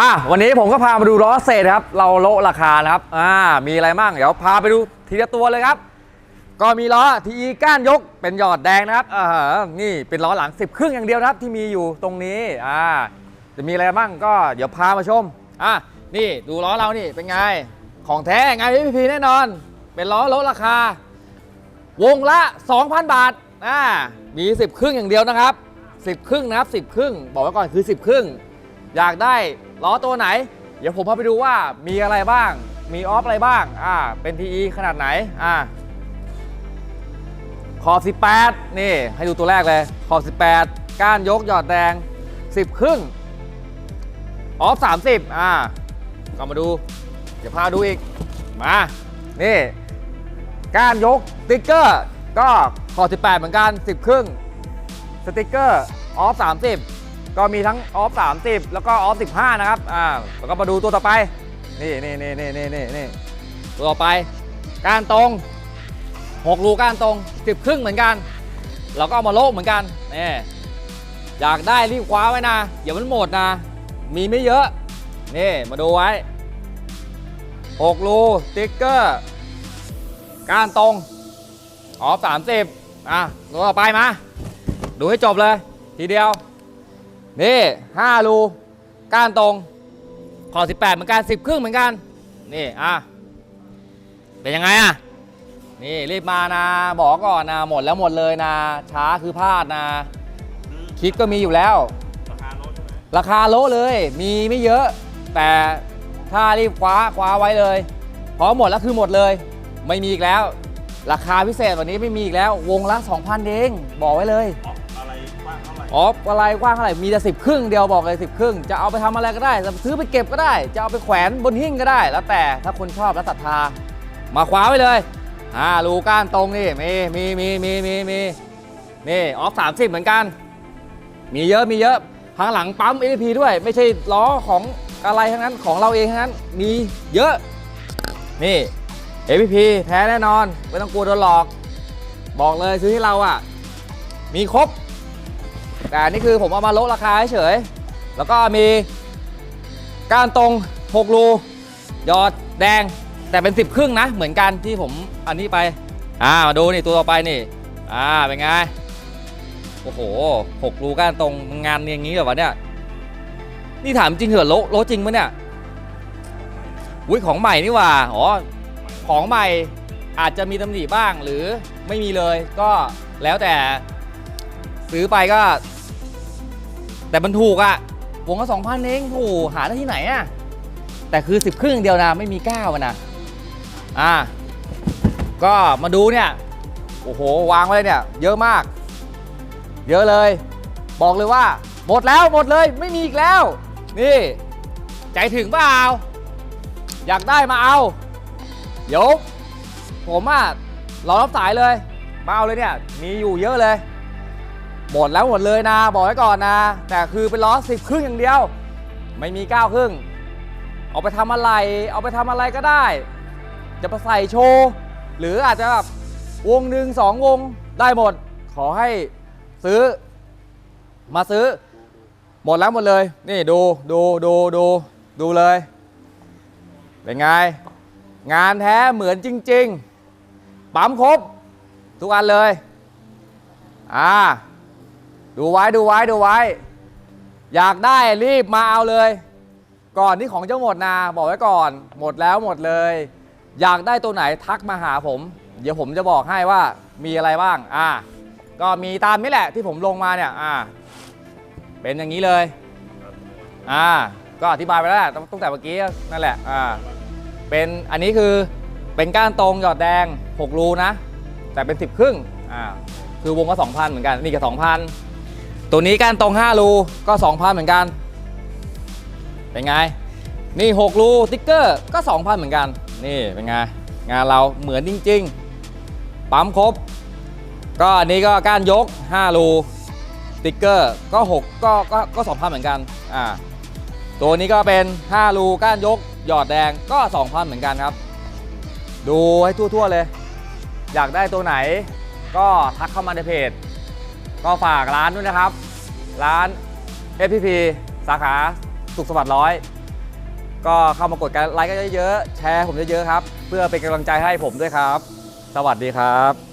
อะวันนี้ผมก็พามาดูล้อเศษครับ เราโละราคานะครับอ่ามีอะไรบ้างเดี๋ยวพาไปดูทีละตัวเลยครับ ก็มีล้อทีก้านยกเป็นหยอดแดงนะครับอ่านี่เป็นล้อหลัง 10 ครึ่งอย่างเดียวนะครับที่มีอยู่ตรงนี้อ่าจะมีอะไรบ้างก็เดี๋ยวพามาชมอะนี่ดูล้อเรานี่เป็นไง ของแท้ไงพี่พีแน่นอน เป็นล้อลดราคา วงละ 2,000 บาทอ่ามี 10 ครึ่งอย่างเดียวนะครับ 10 ครึ่งนะครับ 10 ครึ่ง บอกไว้ก่อนคือ 10 ครึ่ง อยากได้ ล้อตัวไหน เดี๋ยวผมพาไปดูว่ามีอะไรบ้าง มีออฟอะไรบ้าง อ่า เป็น TE ขนาดไหน อ่า ขอบ 18 นี่ ให้ดูตัวแรกเลย ขอบ 18 ก้านยกหยอดแดง 10 ครึ่ง ออฟ 30 อ่าก็มาดู เดี๋ยวพาดูอีก มา นี่ ก้านยกสติ๊กเกอร์ ก็ขอบ 18 เหมือนกัน 10 ครึ่ง สติ๊กเกอร์ ออฟ 30 ก็มีทั้งออฟ30 แล้วก็ออฟ15 นะครับ อ่า แล้วก็มาดูตัวต่อไป นี่นี่นี่นี่นี่นี่นี่ตัวต่อไปก้านตรง 6 รูก้านตรง 10 ครึ่งเหมือนกัน เราก็เอามาโลกเหมือนกัน นี่ อยากได้รีบคว้าไว้นะเดี๋ยวมันหมดนะ มีไม่เยอะ นี่ มาดูไว้ 6 รูติ๊กเกอร์ก้านตรง ออฟ30 อะ ตัวต่อไปมา ดูให้จบเลย ทีเดียว นี่5รูก้านตรงขอ 18 เหมือนกัน10 ครึ่งเหมือนกัน นี่อะเป็นยังไงอะนี่รีบมานะบอกก่อนนะหมดแล้วหมดเลยนะ ช้าคือพลาดนะ คิดก็มีอยู่แล้ว ราคาโลเลย มีไม่เยอะ แต่ถ้ารีบคว้าคว้าไว้เลยพราะหมดแล้วคือหมดเลย ไม่มีอีกแล้ว ราคาพิเศษวันนี้ไม่มีอีกแล้ว วงละ 2,000 เอง บอกไว้เลย อ๋ออะไรกว้างเท่าไหร่มีแต่สิบครึ่งเดียวบอกเลยสิบครึ่งจะเอาไปทำอะไรก็ได้จะซื้อไปเก็บก็ได้ จะเอาไปแขวนบนหิ้งก็ได้ แล้วแต่ถ้าคุณชอบและศรัทธา มาคว้าไว้เลยอ่ารูก้านตรงนี่มีมีมีมีมีมีนี่ออฟสามสิบเหมือนกัน มีเยอะมีเยอะข้างหลังปั๊ม APP ด้วย ไม่ใช่ล้อของอะไรทั้งนั้นของเราเองทั้งนั้นมีเยอะ นี่ APP แท้แน่นอน ไม่ต้องกลัวโดนหลอก บอกเลยซื้อที่เราอะ มีครบ แต่อันนี่คือผมเอามาลดราคาเฉยๆแล้วก็มีก้านตรง6รูยอดแดง แต่เป็น 10 ครึ่งนะ เหมือนกันที่ผมอันนี้ไปอ่ามาดูนี่ตัวต่อไปนี่อ่าเป็นไงโอ้โห6รูก้านตรงงานอย่างนี้เหรอวะเนี่ยนี่ถามจริงเหรอโลโลจริงปะเนี่ยอุ้ยของใหม่นี่หว่าอ๋อของใหม่อาจจะมีตำหนิบ้างหรือไม่มีเลยก็แล้วแต่ซื้อไปก็ แต่มันถูกอะวงละสองพันเองถูกหาได้ที่ไหนอะแต่คือสิบครึ่งเดียวนะไม่มีเก้านะอ่าก็มาดูเนี่ยโอ้โหวางไว้เนี่ย เยอะมาก เยอะเลย บอกเลยว่า หมดแล้วหมดเลยไม่มีอีกแล้ว นี่ ใจถึงเปล่าอยากได้มาเอา เดี๋ยว ผมอะรอรับสายเลย มาเอาเลยเนี่ย มีอยู่เยอะเลย หมดแล้วหมดเลยนะ บอกไว้ก่อนนะ แต่คือเป็นล้อสิบครึ่งอย่างเดียว ไม่มีเก้าครึ่ง เอาไปทำอะไร เอาไปทำอะไรก็ได้ จะไปใส่โชว์หรืออาจจะแบบวงหนึ่งสองวงได้หมด ขอให้ซื้อ มาซื้อ หมดแล้วหมดเลย นี่ดูดูดูดูดูเลยเป็นไง งานแท้เหมือนจริง ๆ ปั๊มครบ ทุกอันเลย อ่า ดูไว้ดูไว้ดูไว้ อยากได้รีบมาเอาเลย ก่อนที่ของจะหมดนาบอกไว้ก่อน หมดแล้วหมดเลย อยากได้ตัวไหนทักมาหาผม เดี๋ยวผมจะบอกให้ว่ามีอะไรบ้างอ่าก็มีตามนี้แหละที่ผมลงมาเนี่ยอ่าเป็นอย่างนี้เลยอ่าก็อธิบายไปแล้วตั้งแต่เมื่อกี้นั่นแหละอ่าเป็นอันนี้คือเป็นก้านตรงหยอดแดง 6 รูนะ แต่เป็น 10 ครึ่งอ่าคือวงก็2,000 เหมือนกัน นี่ก็2,000 ตัวนี้ก้านตรง 5 รูก็ 2,000 เหมือนกัน เป็นไง นี่ 6 รูติ๊กเกอร์ก็ 2,000 เหมือนกัน นี่เป็นไง งานเราเหมือนจริง ๆ ปั๊มครบ ก็อันนี้ก็ก้านยก 5 รูติ๊กเกอร์ก็ 6 ก็ก็ก็2,000 เหมือนกันอ่าตัวนี้ก็เป็น 5 รูก้านยก หยอดแดงก็ 2,000 เหมือนกันครับ ดูให้ทั่ว ๆ เลย อยากได้ตัวไหนก็ทักเข้ามาในเพจ ก็ฝากร้านด้วยนะครับ ร้าน FPP สาขาสุขสวัสดิ์ร้อยก็เข้ามากดไลค์กันเยอะๆแชร์ผมเยอะๆครับ เพื่อเป็นกำลังใจให้ผมด้วยครับ สวัสดีครับ